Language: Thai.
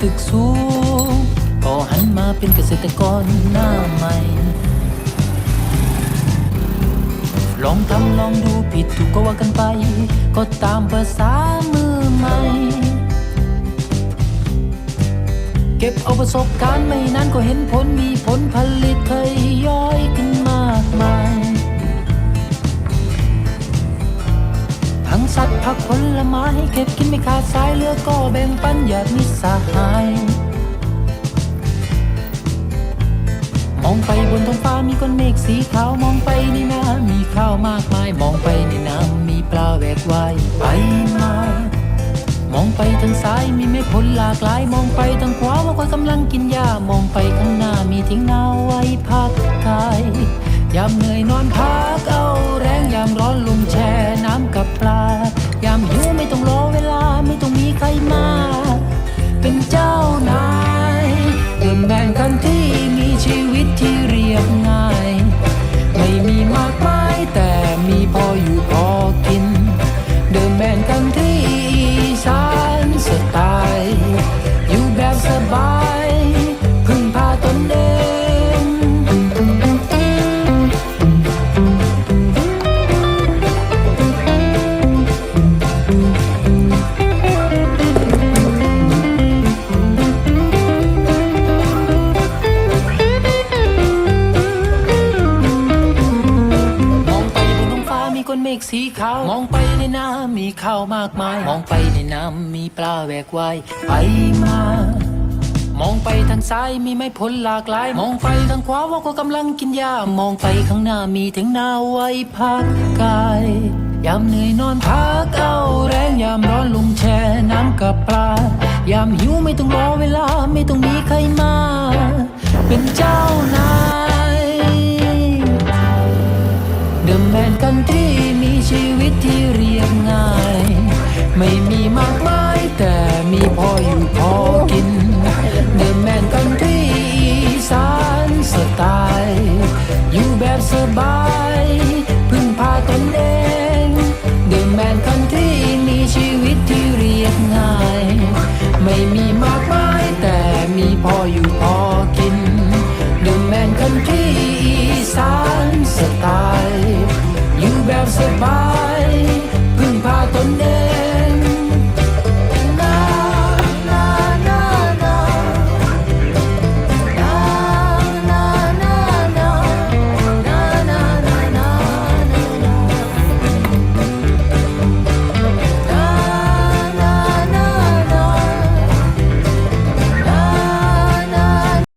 ตึกสูงก็หันมาเป็นเกษตรกรหน้าใหม่ ลองทำลองดูผิดถูกก็ว่ากันไป ก็ตามภาษามือใหม่ เก็บเอาประสบการณ์ไม่นานก็เห็นผลมีผลผลิตเคย สัตว์ผักผลไม้เก็บกินไม่ขาดสายเลือก็แบ่งปันญาติมิสหาย มองไปบนท้องฟ้ามีก้อนเมฆสีขาวมองไปในน้ำมีข้าวมากมาย มองไปในน้ำมีปลาแหวกว่ายไปมามองไปทางซ้ายมีเมฆผลหลากหลาย มองไปทางขวาว่าก็กำลังกินหญ้ามองไปข้างหน้ามีทิ้งนาไว้พักกายยามเหนื่อยนอนพัก แม่นกันที่อีสานสไต เมฆสีขาวมองไปในน้ำมีข้าวมากมาย มองไปในน้ำมีปลาแหวกว่ายไปมามองไปทางซ้ายมีไม้ผลหลากหลาย มองไปทางขวาว่าก็กำลังกินหญ้ามองไปข้างหน้ามีถึงนาไว้พักกายยามเหนื่อยนอนพักเอาแรงยามร้อนลุงแช่น้ำกับปลายามหิวไม่ต้องรอเวลาไม่ต้องมีใครมา เป็นเจ้า ไม่มีมากมายแต่มีพออยู่พอกินเดิมแมนกันที่สานสไตล์อยู่แบบสบายพึ่งพาตนเองเดิมแมนกันที่มีชีวิตที่เรียบง่าย ไม่มีมากมายแต่มีพออยู่พอกินเดิมแมนกันที่สาน